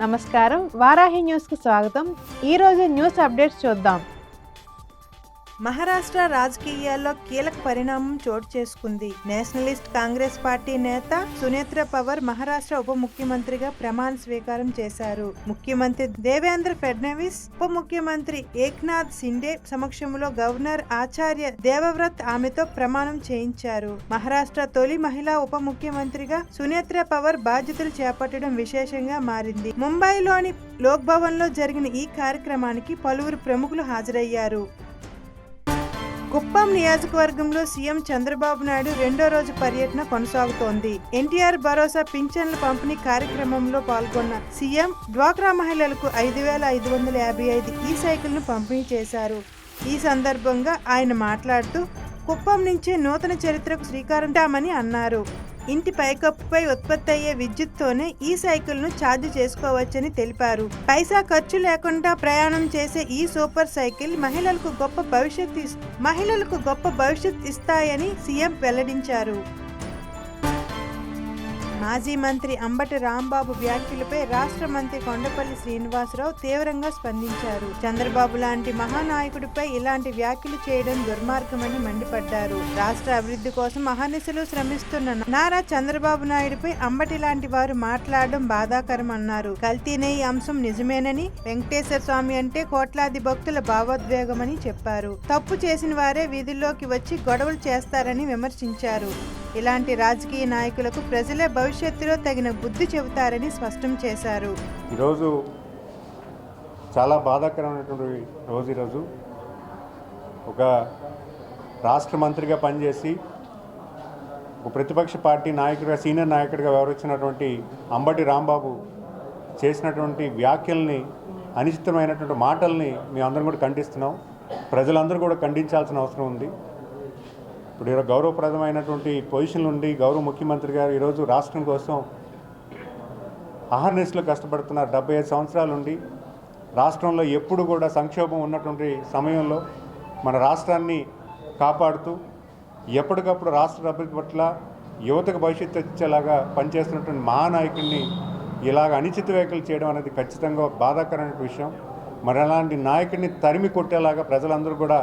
నమస్కారం. వారాహి న్యూస్కి స్వాగతం. ఈరోజు న్యూస్ అప్డేట్స్ చూద్దాం. మహారాష్ట్ర రాజకీయాల్లో కీలక పరిణామం చోటు చేసుకుంది. నేషనలిస్ట్ కాంగ్రెస్ పార్టీ నేత సునేత్ర పవర్ మహారాష్ట్ర ఉప ముఖ్యమంత్రిగా ప్రమాణ స్వీకారం చేశారు. ముఖ్యమంత్రి దేవేంద్ర ఫడ్నవీస్ ఉప ముఖ్యమంత్రి ఏక్నాథ్ సిండే సమక్షంలో గవర్నర్ ఆచార్య దేవవ్రత్ ఆమెతో ప్రమాణం చేయించారు. మహారాష్ట్ర తొలి మహిళా ఉప ముఖ్యమంత్రిగా సునేత్ర పవర్ బాధ్యతలు చేపట్టడం విశేషంగా మారింది. ముంబైలోని లోక్ భవన్లో జరిగిన ఈ కార్యక్రమానికి పలువురు ప్రముఖులు హాజరయ్యారు. కుప్పం నియోజకవర్గంలో సీఎం చంద్రబాబు నాయుడు రెండో రోజు పర్యటన కొనసాగుతోంది. ఎన్టీఆర్ భరోసా పింఛన్ల పంపిణీ కార్యక్రమంలో పాల్గొన్న సీఎం డ్వాక్రా మహిళలకు ఐదు వేల ఐదు వందల యాభై ఐదు ఈ సైకిల్ను పంపిణీ చేశారు. ఈ సందర్భంగా ఆయన మాట్లాడుతూ కుప్పం నుంచే నూతన చరిత్రకు శ్రీకారంటామని అన్నారు. ఇంటి పైకప్పుపై ఉత్పత్తి అయ్యే విద్యుత్తోనే ఈ సైకిల్ను ఛార్జ్ చేసుకోవచ్చని తెలిపారు. పైసా ఖర్చు లేకుండా ప్రయాణం చేసే ఈ సూపర్ సైకిల్ మహిళలకు గొప్ప భవిష్యత్ మహిళలకు గొప్ప భవిష్యత్ ఇస్తాయని సీఎం వెల్లడించారు. మాజీ మంత్రి అంబటి రాంబాబు వ్యాఖ్యలపై రాష్ట్ర మంత్రి కొండపల్లి శ్రీనివాసరావు తీవ్రంగా స్పందించారు. చంద్రబాబు లాంటి మహానాయకుడిపై ఇలాంటి వ్యాఖ్యలు చేయడం దుర్మార్గమని మండిపడ్డారు. రాష్ట్ర అభివృద్ధి కోసం మహానిశలు శ్రమిస్తున్న నారా చంద్రబాబు నాయుడుపై అంబటి లాంటి వారు మాట్లాడడం బాధాకరం అన్నారు కల్తీనే ఈ అంశం నిజమేనని వెంకటేశ్వర స్వామి అంటే కోట్లాది భక్తుల భావోద్వేగమని చెప్పారు. తప్పు చేసిన వారే వీధుల్లోకి వచ్చి గొడవలు చేస్తారని విమర్శించారు. ఇలాంటి రాజకీయ నాయకులకు ప్రజలే భవిష్యత్తులో తగిన బుద్ధి చెబుతారని స్పష్టం చేశారు. ఈరోజు చాలా బాధాకరమైనటువంటి రోజు ఈరోజు. ఒక రాష్ట్ర మంత్రిగా పనిచేసి ఒక ప్రతిపక్ష పార్టీ నాయకుడిగా సీనియర్ నాయకుడిగా వ్యవహరించినటువంటి అంబటి రాంబాబు చేసినటువంటి వ్యాఖ్యల్ని అనిశ్చితమైనటువంటి మాటల్ని మేము అందరం కూడా ఖండిస్తున్నాం. ప్రజలందరూ కూడా ఖండించాల్సిన అవసరం ఉంది. ఇప్పుడు ఈరోజు గౌరవప్రదమైనటువంటి పొజిషన్ నుండి గౌరవ ముఖ్యమంత్రి గారు ఈరోజు రాష్ట్రం కోసం అహర్నిస్లో కష్టపడుతున్నారు. డెబ్బై ఐదు సంవత్సరాలుండి రాష్ట్రంలో ఎప్పుడు కూడా సంక్షోభం ఉన్నటువంటి సమయంలో మన రాష్ట్రాన్ని కాపాడుతూ ఎప్పటికప్పుడు రాష్ట్ర అభివృద్ధి పట్ల యువతకు భవిష్యత్తు వచ్చేలాగా పనిచేస్తున్నటువంటి మహానాయకుడిని ఇలాగ అనిచిత వ్యాఖ్యలు చేయడం అనేది ఖచ్చితంగా బాధాకరమైన విషయం. మరి అలాంటి నాయకుడిని తరిమి కొట్టేలాగా ప్రజలందరూ కూడా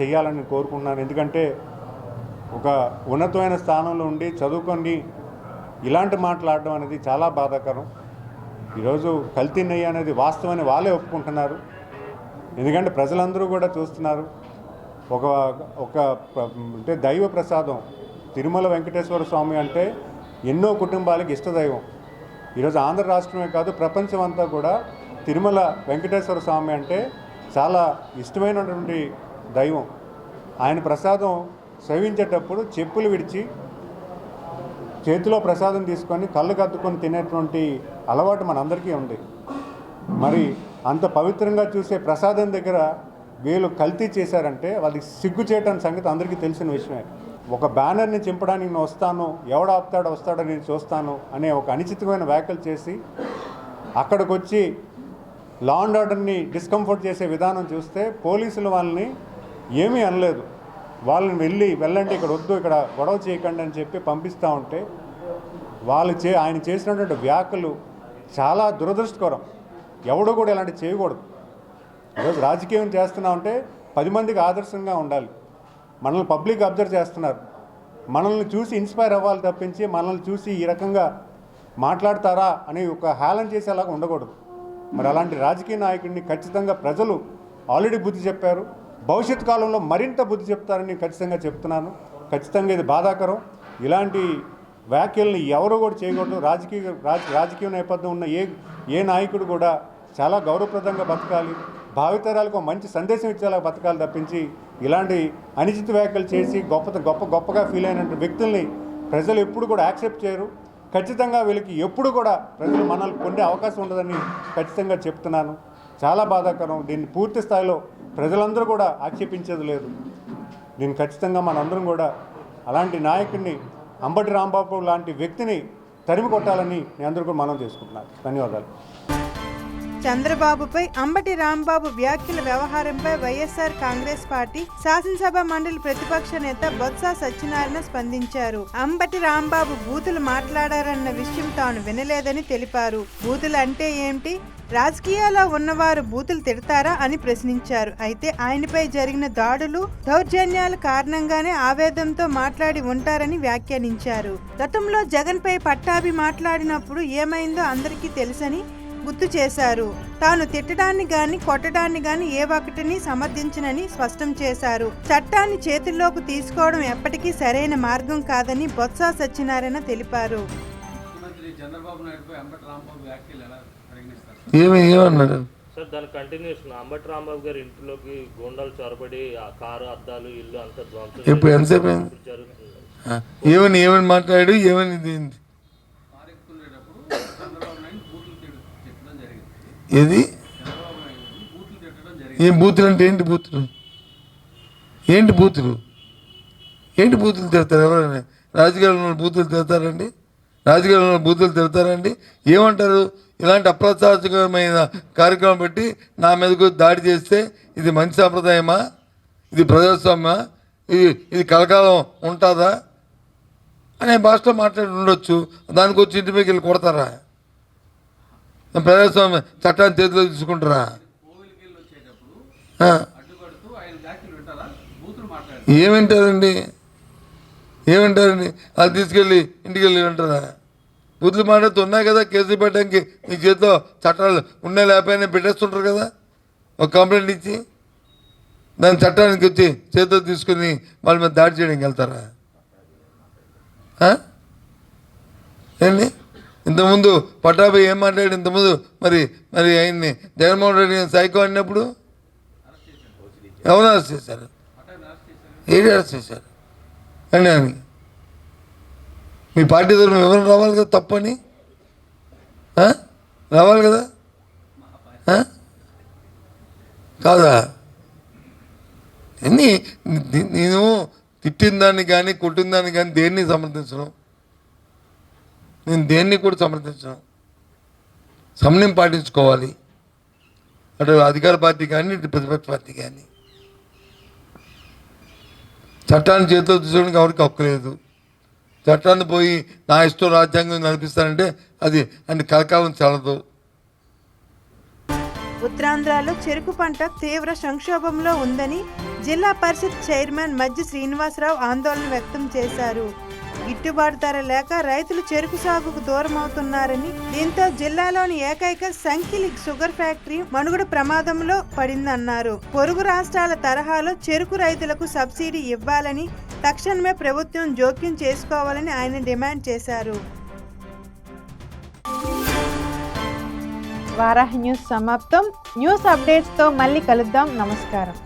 చేయాలని కోరుకుంటున్నాను. ఎందుకంటే ఒక ఉన్నతమైన స్థానంలో ఉండి చదువుకొని ఇలాంటి మాట్లాడడం అనేది చాలా బాధాకరం. ఈరోజు కల్తీ నెయ్యి అనేది వాస్తవాన్ని వాళ్ళే ఒప్పుకుంటున్నారు. ఎందుకంటే ప్రజలందరూ కూడా చూస్తున్నారు. ఒక ఒక అంటే దైవ ప్రసాదం. తిరుమల వెంకటేశ్వర స్వామి అంటే ఎన్నో కుటుంబాలకు ఇష్టదైవం. ఈరోజు ఆంధ్ర రాష్ట్రమే కాదు ప్రపంచం అంతా కూడా తిరుమల వెంకటేశ్వర స్వామి అంటే చాలా ఇష్టమైనటువంటి దైవం. ఆయన ప్రసాదం సేవించేటప్పుడు చెప్పులు విడిచి చేతిలో ప్రసాదం తీసుకొని కళ్ళు కత్తుకొని తినేటువంటి అలవాటు మనందరికీ ఉంది. మరి అంత పవిత్రంగా చూసే ప్రసాదం దగ్గర వీళ్ళు కల్తీ చేశారంటే వాళ్ళకి సిగ్గు చేయటం సంగతి అందరికీ తెలిసిన విషయమే. ఒక బ్యానర్ని చింపడానికి నేను వస్తాను ఎవడ ఆపుతాడో వస్తాడో నేను చూస్తాను అనే ఒక అనిశ్చితమైన వ్యాఖ్యలు చేసి అక్కడికి వచ్చి లా అండ్ ఆర్డర్ని డిస్కంఫర్ట్ చేసే విధానం చూస్తే పోలీసులు వాళ్ళని ఏమీ అనలేదు. వాళ్ళని వెళ్ళి వెళ్ళండి ఇక్కడ వద్దు ఇక్కడ గొడవ చేయకండి అని చెప్పి పంపిస్తూ ఉంటే వాళ్ళు చే ఆయన చేసినటువంటి వ్యాఖ్యలు చాలా దురదృష్టకరం. ఎవడు కూడా ఇలాంటి చేయకూడదు. ఈరోజు రాజకీయం చేస్తున్నామంటే పది మందికి ఆదర్శంగా ఉండాలి. మనల్ని పబ్లిక్ అబ్జర్వ్ చేస్తున్నారు. మనల్ని చూసి ఇన్స్పైర్ అవ్వాలి తప్పించి మనల్ని చూసి ఈ రకంగా మాట్లాడతారా అని ఒక హేళన చేసేలాగా ఉండకూడదు. మరి అలాంటి రాజకీయ నాయకుడిని ఖచ్చితంగా ప్రజలు ఆల్రెడీ బుద్ధి చెప్పారు. భవిష్యత్ కాలంలో మరింత బుద్ధి చెప్తారని ఖచ్చితంగా చెప్తున్నాను. ఖచ్చితంగా ఇది బాధాకరం. ఇలాంటి వ్యాఖ్యల్ని ఎవరు కూడా చేయకూడదు. రాజకీయ రాజ రాజకీయ నేపథ్యం ఉన్న ఏ ఏ నాయకుడు కూడా చాలా గౌరవప్రదంగా బతకాలి. భావితరాలకు ఒక మంచి సందేశం ఇచ్చేలా బతకాలి తప్పించి ఇలాంటి అనిచిత వ్యాఖ్యలు చేసి గొప్ప గొప్ప గొప్పగా ఫీల్ అయినటువంటి వ్యక్తుల్ని ప్రజలు ఎప్పుడు కూడా యాక్సెప్ట్ చేయరు. ఖచ్చితంగా వీళ్ళకి ఎప్పుడు కూడా ప్రజలు మనల్ని పొందే అవకాశం ఉండదని ఖచ్చితంగా చెప్తున్నాను. చాలా బాధాకరం. దీన్ని పూర్తి స్థాయిలో ప్రజలందరూ కూడా ఆక్షేపించేది లేదు. నేను ఖచ్చితంగా మనందరం కూడా అలాంటి నాయకుడిని అంబటి రాంబాబు లాంటి వ్యక్తిని తరిమి కొట్టాలని నేను అందరూ కూడా మనం చేసుకుంటున్నాను ధన్యవాదాలు. చంద్రబాబుపై అంబటి రాంబాబు వ్యాఖ్యల వ్యవహారంపై వైఎస్ఆర్ కాంగ్రెస్ పార్టీ శాసనసభ మండలి ప్రతిపక్ష నేత బొత్స సత్యనారాయణ స్పందించారు. అంబటి రాంబాబు బూతులు మాట్లాడారన్న విషయం తాను వినలేదని తెలిపారు. బూతులు అంటే ఏంటి రాజకీయాల్లో ఉన్నవారు బూతులు తిడతారా అని ప్రశ్నించారు. అయితే ఆయనపై జరిగిన దాడులు దౌర్జన్యాల కారణంగానే ఆవేదంతో మాట్లాడి ఉంటారని వ్యాఖ్యానించారు. గతంలో జగన్ పై పట్టాభి మాట్లాడినప్పుడు ఏమైందో అందరికీ తెలుసని గుర్తు చేశారు. తాను తిట్టడాన్ని గాని కొట్టడాన్ని గాని ఏ ఒక్కటిని సమర్థించనని స్పష్టం చేశారు. చట్టాన్ని చేతుల్లోకి తీసుకోవడం ఎప్పటికీ సరైన మార్గం కాదని బొత్స సత్యనారాయణ తెలిపారు. చంద్రబాబు నాయుడుపై అంబటి రాంబాబు వ్యాఖ్యలు ఎలా ఏమి ఏమన్నాడు? సార్ దాని కంటిన్యూషన్ అంబటి రాంబాబు గారి ఇంట్లోకి గోండాలు చొరబడి ఆ కారు అద్దాలు ఇల్లు అంతా ధ్వంసం ఇప్పుడు ఎంతసేపు అయింది? జరుగుతుంది. ఆ, ఏమని ఏమని మాట్లాడు ఏమని ఇది ఏంది? పారెక్కునేటప్పుడు చంద్రబాబు నాయుడు బూతులు తిడు తిట్టడం జరిగింది. ఏది? చంద్రబాబు నాయుడు బూతులు తిట్టడం జరిగింది. ఏం బూతులు అంటే ఏంటి బూతులు? ఏంటి బూతులు? ఏంటి బూతులు తిడతారు ఎవరైనా? రాజకీయాల్లో బూతులు తిడతారండి? రాజకీయాల్లో బూతులు తిడతారండి? ఏమంటారు? ఇలాంటి అప్రచారకమైన కార్యక్రమం పెట్టి నా మీదకు దాడి చేస్తే ఇది మంచి సాంప్రదాయమా? ఇది ప్రజాస్వామ్యమా? ఇది ఇది కలకాలం ఉంటుందా? అనే భాషలో మాట్లాడి ఉండొచ్చు. దానికి వచ్చి ఇంటి మీకు వెళ్ళి కొడతారా? ప్రజాస్వామ్య చట్టాన్ని చేతిలో తీసుకుంటారా? ఏమంటారండి? ఏమంటారండి? అది తీసుకెళ్ళి ఇంటికి వెళ్ళి అంటారా? బుద్ధులు మాట్లాడుతూ ఉన్నాయి కదా కేసులు పెట్టడానికి? మీ చేతిలో చట్టాలు ఉన్నాయి లేకపోయినా పెట్టేస్తుంటారు కదా? ఒక కంప్లైంట్ ఇచ్చి దాని చట్టానికి వచ్చి చేతితో తీసుకుని వాళ్ళ మీద దాడి చేయడానికి వెళ్తారా? ఏంటి ఇంతకుముందు పట్టాభి ఏం మాట్లాడి ఇంతకుముందు మరి మరి ఆయన్ని జగన్మోహన్ రెడ్డి సైకో అన్నప్పుడు? ఎవరు అరెస్ట్ చేశారు? ఏడు అరెస్ట్ చేశారు? అండి అని మీ పార్టీ తరఫున ఎవరైనా రావాలి కదా తప్పని? రావాలి కదా? కాదా? ఎన్ని? నేను తిట్టిన దాన్ని కానీ కొట్టిన దాన్ని కానీ దేన్ని సమర్థించను? నేను దేన్ని కూడా సమర్థించను? సమయం పాటించుకోవాలి. అటు అధికార పార్టీ కానీ ఇటు ప్రతిపక్ష పార్టీ కానీ చట్టాన్ని చేతిలో తీసుకోవడానికి ఎవరికి హక్కు లేదు. చట్టాన్ని పోయి నా ఇష్టం రాజ్యాంగం నడిపిస్తానంటే అది అంటే కలకాలం చల్లదు ఉత్తరాంధ్రలో చెరుకు పంట తీవ్ర సంక్షోభంలో ఉందని జిల్లా పరిషత్ చైర్మన్ మధ్య శ్రీనివాసరావు ఆందోళన వ్యక్తం చేశారు. గిట్టుబాటు ధర లేక రైతులు చెరుకు సాగుకు దూరం అవుతున్నారని దీంతో జిల్లాలోని ఏకైక సంకిలి షుగర్ ఫ్యాక్టరీ మనుగడ ప్రమాదంలో పడిందన్నారు. పొరుగు రాష్ట్రాల తరహాలో చెరుకు రైతులకు సబ్సిడీ ఇవ్వాలని తక్షణమే ప్రభుత్వం జోక్యం చేసుకోవాలని ఆయన డిమాండ్ చేశారు. వారాహి న్యూస్ సమాప్తం. న్యూస్ అప్డేట్స్తో మళ్ళీ కలుద్దాం. నమస్కారం.